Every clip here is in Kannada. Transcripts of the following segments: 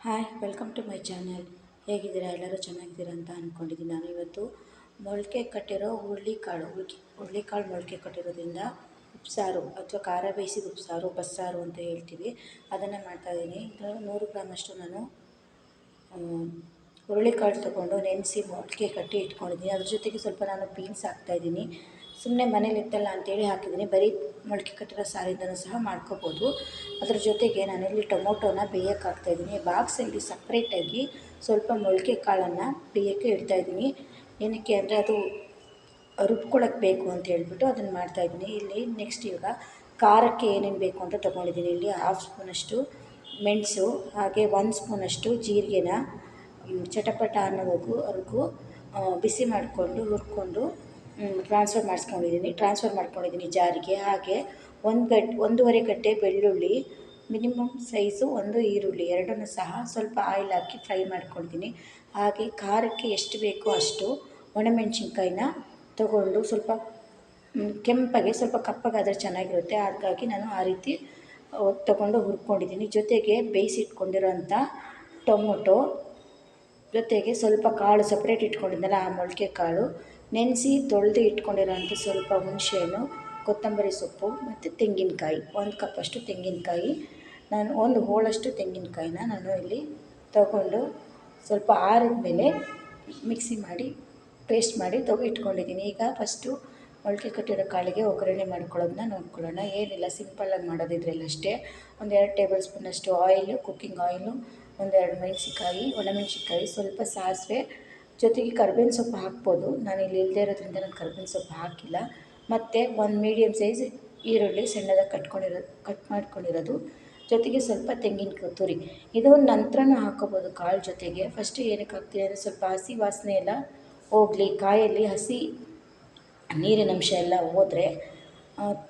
Hi, welcome to my channel. ಹೇಗಿದ್ದೀರಾ? ಎಲ್ಲರೂ ಚೆನ್ನಾಗಿದ್ದೀರಾ ಅಂತ ಅಂದ್ಕೊಂಡಿದ್ದೀನಿ ನಾನು ಇವತ್ತು. ಮೊಳಕೆ ಕಟ್ಟಿರೋ ಹುರುಳಿಕಾಳು ಹುಳ್ಕಿ ಹುರುಳಿಕಾಳು ಮೊಳಕೆ ಕಟ್ಟಿರೋದ್ರಿಂದ ಉಪ್ಸಾರು ಅಥವಾ ಖಾರ ಬೇಯಿಸಿದ ಉಪ್ಸಾರು, ಬಸ್ಸಾರು ಅಂತ ಹೇಳ್ತೀವಿ. ಅದನ್ನು ಮಾಡ್ತಾಯಿದ್ದೀನಿ ಇದರಲ್ಲಿ ನೂರು ಗ್ರಾಮಷ್ಟು ನಾನು ಹುರುಳಿಕಾಳು ತೊಗೊಂಡು ನೆನೆಸಿ ಮೊಳಕೆ ಕಟ್ಟಿ ಇಟ್ಕೊಂಡಿದ್ದೀನಿ. ಅದ್ರ ಜೊತೆಗೆ ಸ್ವಲ್ಪ ನಾನು ಬೀನ್ಸ್ ಹಾಕ್ತಾಯಿದ್ದೀನಿ ಸುಮ್ಮನೆ ಮನೇಲಿತ್ತಲ್ಲ ಅಂತೇಳಿ ಹಾಕಿದ್ದೀನಿ. ಬರೀ ಮೊಳಕೆ ಕಟ್ಟಿರೋ ಸಾರಿಂದನೂ ಸಹ ಮಾಡ್ಕೋಬೋದು. ಅದ್ರ ಜೊತೆಗೆ ನಾನಿಲ್ಲಿ ಟೊಮೊಟೊನ ಬೇಯಕ್ಕೆ ಹಾಕ್ತಾಯಿದ್ದೀನಿ ಬಾಕ್ಸಲ್ಲಿ ಸಪ್ರೇಟಾಗಿ ಸ್ವಲ್ಪ ಮೊಳಕೆ ಕಾಳನ್ನು ಬೇಯೋಕ್ಕೆ ಇಡ್ತಾಯಿದ್ದೀನಿ ಏನಕ್ಕೆ ಅಂದರೆ ಅದು ರುಬ್ಕೊಳಕ್ಕೆ ಬೇಕು ಅಂತ ಹೇಳ್ಬಿಟ್ಟು ಅದನ್ನು ಮಾಡ್ತಾಯಿದ್ದೀನಿ ಇಲ್ಲಿ ನೆಕ್ಸ್ಟ್ ಇವಾಗ ಖಾರಕ್ಕೆ ಏನೇನು ಬೇಕು ಅಂತ ತೊಗೊಂಡಿದ್ದೀನಿ. ಇಲ್ಲಿ ಹಾಫ್ ಸ್ಪೂನಷ್ಟು ಮೆಣಸು, ಹಾಗೆ ಒಂದು ಸ್ಪೂನಷ್ಟು ಜೀರಿಗೆನ ಚಟಪಟ ಅನ್ನೋವರೆಗೂ, ಅವ್ರಿಗೂ ಬಿಸಿ ಮಾಡಿಕೊಂಡು ಹುರ್ಕೊಂಡು ಟ್ರಾನ್ಸ್ಫರ್ ಮಾಡಿಸ್ಕೊಂಡಿದ್ದೀನಿ ಟ್ರಾನ್ಸ್ಫರ್ ಮಾಡ್ಕೊಂಡಿದ್ದೀನಿ ಜಾರಿಗೆ. ಹಾಗೆ ಒಂದು ಗಡ್ ಒಂದೂವರೆ ಗಡ್ಡೆ ಬೆಳ್ಳುಳ್ಳಿ ಮಿನಿಮಮ್ ಸೈಜು ಒಂದು ಈರುಳ್ಳಿ, ಎರಡನ್ನೂ ಸಹ ಸ್ವಲ್ಪ ಆಯಿಲ್ ಹಾಕಿ ಫ್ರೈ ಮಾಡ್ಕೊಳ್ತೀನಿ ಹಾಗೆ ಖಾರಕ್ಕೆ ಎಷ್ಟು ಬೇಕೋ ಅಷ್ಟು ಒಣಮೆಣ್ಸಿನ್ಕಾಯಿನ ತೊಗೊಂಡು ಸ್ವಲ್ಪ ಕೆಂಪಗೆ, ಸ್ವಲ್ಪ ಕಪ್ಪಗಾದರೆ ಚೆನ್ನಾಗಿರುತ್ತೆ. ಹಾಗಾಗಿ ನಾನು ಆ ರೀತಿ ತೊಗೊಂಡು ಹುರ್ಕೊಂಡಿದ್ದೀನಿ ಜೊತೆಗೆ ಬೇಯಿಸಿಟ್ಕೊಂಡಿರೋಂಥ ಟೊಮೊಟೊ, ಜೊತೆಗೆ ಸ್ವಲ್ಪ ಕಾಳು ಸಪ್ರೇಟ್ ಇಟ್ಕೊಂಡಿದ್ದೆನಲ್ಲ ಆ ಮೊಳಕೆ ಕಾಳು ನೆನೆಸಿ ತೊಳೆದು ಇಟ್ಕೊಂಡಿರೋಂಥ ಸ್ವಲ್ಪ ಹುಣಸೆಹಣ್ಣು, ಕೊತ್ತಂಬರಿ ಸೊಪ್ಪು ಮತ್ತು ತೆಂಗಿನಕಾಯಿ. ಒಂದು ಕಪ್ಪಷ್ಟು ತೆಂಗಿನಕಾಯಿ. ನಾನು ಒಂದು ಹೋಳಷ್ಟು ತೆಂಗಿನಕಾಯಿನ ನಾನು ಇಲ್ಲಿ ತಗೊಂಡು ಸ್ವಲ್ಪ ಆರಿದ ಮೇಲೆ ಮಿಕ್ಸಿ ಮಾಡಿ ಪೇಸ್ಟ್ ಮಾಡಿ ತೊಗೊ ಇಟ್ಕೊಂಡಿದ್ದೀನಿ. ಈಗ ಫಸ್ಟು ಮೊಳಕೆ ಕಟ್ಟಿರೋ ಕಾಳಿಗೆ ಒಗ್ಗರಣೆ ಮಾಡ್ಕೊಳ್ಳೋದನ್ನ ನೋಡ್ಕೊಳ್ಳೋಣ. ಏನಿಲ್ಲ ಸಿಂಪಲ್ಲಾಗಿ ಮಾಡೋದಿದ್ರಲ್ಲಿ ಅಷ್ಟೇ. ಒಂದೆರಡು ಟೇಬಲ್ ಸ್ಪೂನಷ್ಟು ಆಯಿಲು ಕುಕ್ಕಿಂಗ್ ಆಯಿಲು ಒಂದೆರಡು ಮೆಣಸಿನ್ಕಾಯಿ ಒಣಮೆಣ್ಸಿನ್ಕಾಯಿ ಸ್ವಲ್ಪ ಸಾಸಿವೆ ಜೊತೆಗೆ ಕರ್ಬೇವಿನ ಸೊಪ್ಪು ಹಾಕ್ಬೋದು. ನಾನು ಇಲ್ಲಿ ಇಲ್ಲದೇ ಇರೋದ್ರಿಂದ ನಾನು ಕರ್ಬೇವಿನ ಸೊಪ್ಪು ಹಾಕಿಲ್ಲ. ಮತ್ತು ಒಂದು ಮೀಡಿಯಮ್ ಸೈಜ್ ಈರುಳ್ಳಿ ಸಣ್ಣದಾಗಿ ಕಟ್ಕೊಂಡಿರೋದು ಕಟ್ ಮಾಡ್ಕೊಂಡಿರೋದು. ಜೊತೆಗೆ ಸ್ವಲ್ಪ ತೆಂಗಿನ ತುರಿ ಇದು ನಂತರನೂ ಹಾಕ್ಕೋಬೋದು ಕಾಳು ಜೊತೆಗೆ. ಫಸ್ಟು ಏನಕ್ಕೆ ಹಾಕ್ತೀನಿ ಅಂದರೆ ಸ್ವಲ್ಪ ಹಸಿ ವಾಸನೆ ಎಲ್ಲ ಹೋಗಲಿ, ಕಾಯಲ್ಲಿ ಹಸಿ ನೀರಿನಂಶ ಎಲ್ಲ ಹೋದರೆ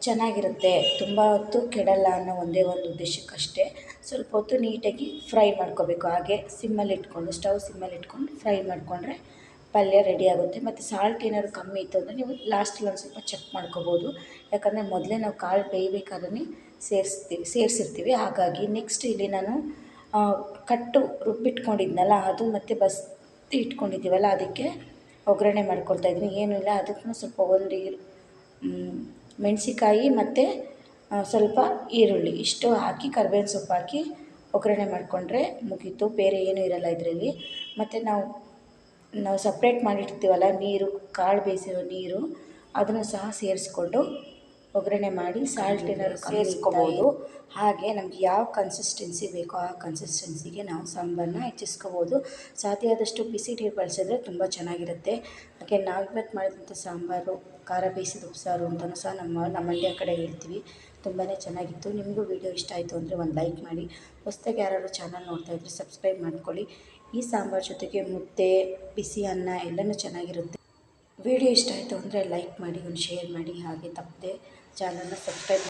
ಚೆನ್ನಾಗಿರುತ್ತೆ. ತುಂಬ ಹೊತ್ತು ಕೆಡಲ್ಲ ಅನ್ನೋ ಒಂದೇ ಒಂದು ಉದ್ದೇಶಕ್ಕಷ್ಟೇ. ಸ್ವಲ್ಪ ಹೊತ್ತು ನೀಟಾಗಿ ಫ್ರೈ ಮಾಡ್ಕೋಬೇಕು. ಹಾಗೆ ಸಿಮ್ಮಲ್ಲಿ ಇಟ್ಕೊಂಡು, ಸ್ಟವ್ ಸಿಮ್ಮಲ್ಲಿ ಇಟ್ಕೊಂಡು ಫ್ರೈ ಮಾಡಿಕೊಂಡ್ರೆ ಪಲ್ಯ ರೆಡಿ ಆಗುತ್ತೆ. ಮತ್ತು ಸಾಲ್ಟ್ ಏನಾದ್ರು ಕಮ್ಮಿ ಇತ್ತು ಅಂದರೆ ನೀವು ಲಾಸ್ಟಲ್ಲಿ ಒಂದು ಸ್ವಲ್ಪ ಚೆಕ್ ಮಾಡ್ಕೋಬೋದು. ಯಾಕಂದರೆ ಮೊದಲೇ ನಾವು ಕಾಳು ಬೇಯಬೇಕಾದ್ರೆ ಸೇರಿಸ್ತೀವಿ ಸೇರಿಸಿರ್ತೀವಿ. ಹಾಗಾಗಿ ನೆಕ್ಸ್ಟ್ ಇಲ್ಲಿ ನಾನು ಕಟ್ಟು ರುಬ್ಬಿಟ್ಕೊಂಡಿದ್ನಲ್ಲ, ಅದು ಮತ್ತು ಬಸ್ ಇಟ್ಕೊಂಡಿದ್ದೀವಲ್ಲ, ಅದಕ್ಕೆ ಒಗ್ಗರಣೆ ಮಾಡ್ಕೊಳ್ತಾ ಇದ್ದೀನಿ. ಏನೂ ಇಲ್ಲ. ಅದಕ್ಕೂ ಸ್ವಲ್ಪ ಒಂದು ಮೆಣಸಿಕಾಯಿ ಮತ್ತು ಸ್ವಲ್ಪ ಈರುಳ್ಳಿ. ಇಷ್ಟು ಹಾಕಿ, ಕರ್ಬೇವಿನ ಸೊಪ್ಪು ಹಾಕಿ ಒಗ್ಗರಣೆ ಮಾಡಿಕೊಂಡ್ರೆ ಮುಗೀತು. ಬೇರೆ ಏನೂ ಇರಲ್ಲ ಇದರಲ್ಲಿ. ಮತ್ತು ನಾವು ನಾವು ಸಪ್ರೇಟ್ ಮಾಡಿರ್ತೀವಲ್ಲ, ನೀರು, ಕಾಳು ಬೇಯಿಸಿರೋ ನೀರು, ಅದನ್ನು ಸಹ ಸೇರಿಸ್ಕೊಂಡು ಒಗ್ಗರಣೆ ಮಾಡಿ ಸಾಲ್ಟ್ ಏನಾದ್ರು ಸೇರಿಸ್ಕೋಬೋದು ಹಾಗೆ ನಮಗೆ ಯಾವ ಕನ್ಸಿಸ್ಟೆನ್ಸಿ ಬೇಕೋ ಆ ಕನ್ಸಿಸ್ಟೆನ್ಸಿಗೆ ನಾವು ಸಾಂಬಾರನ್ನ ಹೆಚ್ಚಿಸ್ಕೋಬೋದು. ಸಾಧ್ಯ ಆದಷ್ಟು ಬಿಸಿ ನೀರು ಬಳಸಿದ್ರೆ ತುಂಬ ಚೆನ್ನಾಗಿರುತ್ತೆ. ಹಾಗೆ ನಾವು ಇವತ್ತು ಮಾಡಿದಂಥ ಸಾಂಬಾರು ಖಾರ ಬೇಯಿಸಿದ ಉಪ್ಸಾರು ಅಂತಲೂ ಸಹ ನಮ್ಮ ನಮ್ಮ ಮಂಡ್ಯ ಕಡೆ ಹೇಳ್ತೀವಿ. ತುಂಬಾ ಚೆನ್ನಾಗಿತ್ತು. ನಿಮಗೂ ವಿಡಿಯೋ ಇಷ್ಟ ಆಯಿತು ಅಂದರೆ ಒಂದು ಲೈಕ್ ಮಾಡಿ. ಹೊಸ್ದಾಗಿ ಯಾರಾದರೂ ಚಾನಲ್ ನೋಡ್ತಾಯಿದ್ರೆ ಸಬ್ಸ್ಕ್ರೈಬ್ ಮಾಡ್ಕೊಳ್ಳಿ. ಈ ಸಾಂಬಾರು ಜೊತೆಗೆ ಮುದ್ದೆ ಬಿಸಿ ಅನ್ನ ಎಲ್ಲನೂ ಚೆನ್ನಾಗಿರುತ್ತೆ. ವಿಡಿಯೋ ಇಷ್ಟ ಆಯಿತು ಅಂದರೆ ಲೈಕ್ ಮಾಡಿ ಒಂದು ಶೇರ್ ಮಾಡಿ ಹಾಗೆ ತಪ್ಪದೆ ಚಾನಲ್ನ ಸಬ್ಸ್ಕ್ರೈಬ್